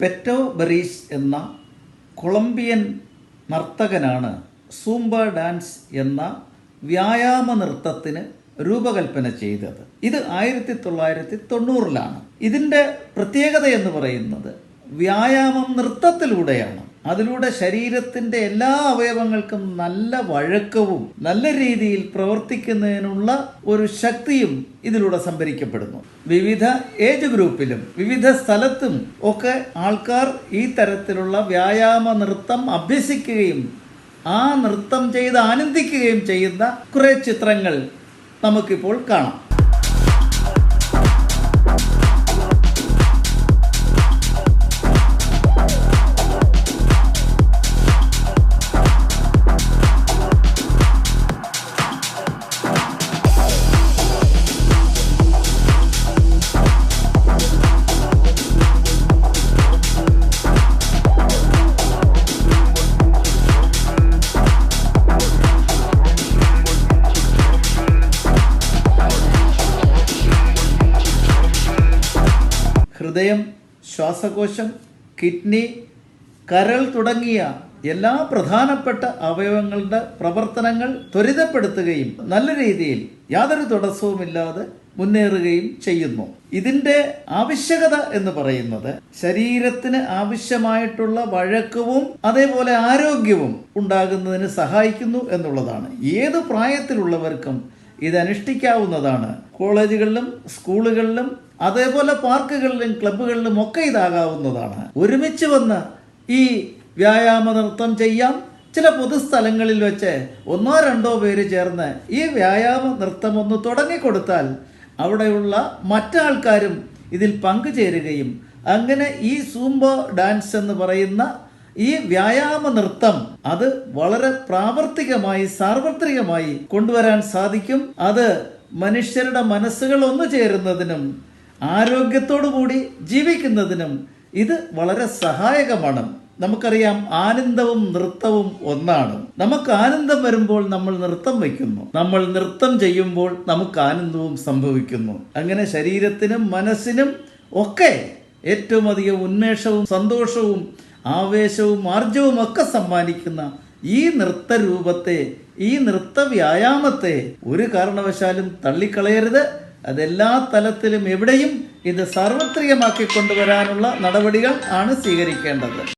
പെറ്റോ Perez എന്ന Colombian നർത്തകനാണ് Zumba dance എന്ന വ്യായാമ നൃത്തത്തിന് രൂപകൽപ്പന ചെയ്തത്. ഇത് ആയിരത്തി തൊള്ളായിരത്തി തൊണ്ണൂറിലാണ് ഇതിന്റെ പ്രത്യേകത എന്ന് പറയുന്നത് വ്യായാമം നൃത്തത്തിലൂടെയാണ്. അതിലൂടെ ശരീരത്തിന്റെ എല്ലാ അവയവങ്ങൾക്കും നല്ല വഴക്കവും നല്ല രീതിയിൽ പ്രവർത്തിക്കുന്നതിനുള്ള ഒരു ശക്തിയും ഇതിലൂടെ സംഭരിക്കപ്പെടുന്നു. വിവിധ ഏജ് ഗ്രൂപ്പിലും വിവിധ സ്ഥലത്തും ഒക്കെ ആൾക്കാർ ഈ തരത്തിലുള്ള വ്യായാമ നൃത്തം അഭ്യസിക്കുകയും ആ നൃത്തം ചെയ്ത് ആനന്ദിക്കുകയും ചെയ്യുന്ന കുറേ ചിത്രങ്ങൾ നമുക്കിപ്പോൾ കാണാം. ഹൃദയം ശ്വാസകോശം കിഡ്നി കരൾ തുടങ്ങിയ എല്ലാ പ്രധാനപ്പെട്ട അവയവങ്ങളുടെ പ്രവർത്തനങ്ങൾ ത്വരിതപ്പെടുത്തുകയും നല്ല രീതിയിൽ യാതൊരു തടസ്സവുമില്ലാതെ മുന്നേറുകയും ചെയ്യുന്നു. ഇതിന്റെ ആവശ്യകത എന്ന് പറയുന്നത് ശരീരത്തിന് ആവശ്യമായിട്ടുള്ള വഴക്കവും അതേപോലെ ആരോഗ്യവും ഉണ്ടാകുന്നതിന് സഹായിക്കുന്നു എന്നുള്ളതാണ്. ഏത് പ്രായത്തിലുള്ളവർക്കും ഇത് അനുഷ്ഠിക്കാവുന്നതാണ്. കോളേജുകളിലും സ്കൂളുകളിലും അതേപോലെ പാർക്കുകളിലും ക്ലബ്ബുകളിലും ഒക്കെ ഇതാകാവുന്നതാണ്. ഒരുമിച്ച് വന്ന് ഈ വ്യായാമ നൃത്തം ചെയ്യാം. ചില പൊതുസ്ഥലങ്ങളിൽ വെച്ച് ഒന്നോ രണ്ടോ പേര് ചേർന്ന് ഈ വ്യായാമ നൃത്തം ഒന്ന് തുടങ്ങിക്കൊടുത്താൽ അവിടെയുള്ള മറ്റാൾക്കാരും ഇതിൽ പങ്കുചേരുകയും അങ്ങനെ ഈ സൂംബോ ഡാൻസ് എന്ന് പറയുന്ന ഈ വ്യായാമ നൃത്തം അത് വളരെ പ്രാവർത്തികമായി സാർവത്രികമായി കൊണ്ടുവരാൻ സാധിക്കും. അത് മനുഷ്യരുടെ മനസ്സുകൾ ഒന്നു ചേരുന്നതിനും ആരോഗ്യത്തോടു കൂടി ജീവിക്കുന്നതിനും ഇത് വളരെ സഹായകമാണ്. നമുക്കറിയാം ആനന്ദവും നൃത്തവും ഒന്നാണ്. നമുക്ക് ആനന്ദം വരുമ്പോൾ നമ്മൾ നൃത്തം വയ്ക്കുന്നു. നമ്മൾ നൃത്തം ചെയ്യുമ്പോൾ നമുക്ക് ആനന്ദവും സംഭവിക്കുന്നു. അങ്ങനെ ശരീരത്തിനും മനസ്സിനും ഒക്കെ ഏറ്റവും അധികം ഉന്മേഷവും സന്തോഷവും ആവേശവും ആർജവും ഒക്കെ സമ്മാനിക്കുന്ന ഈ നൃത്ത രൂപത്തെ ഈ നൃത്ത വ്യായാമത്തെ ഒരു കാരണവശാലും തള്ളിക്കളയരുത്. അതെല്ലാ തലത്തിലും എവിടെയും ഇത് സാർവത്രികമാക്കി കൊണ്ടുവരാനുള്ള നടപടികൾ ആണ് സ്വീകരിക്കേണ്ടത്.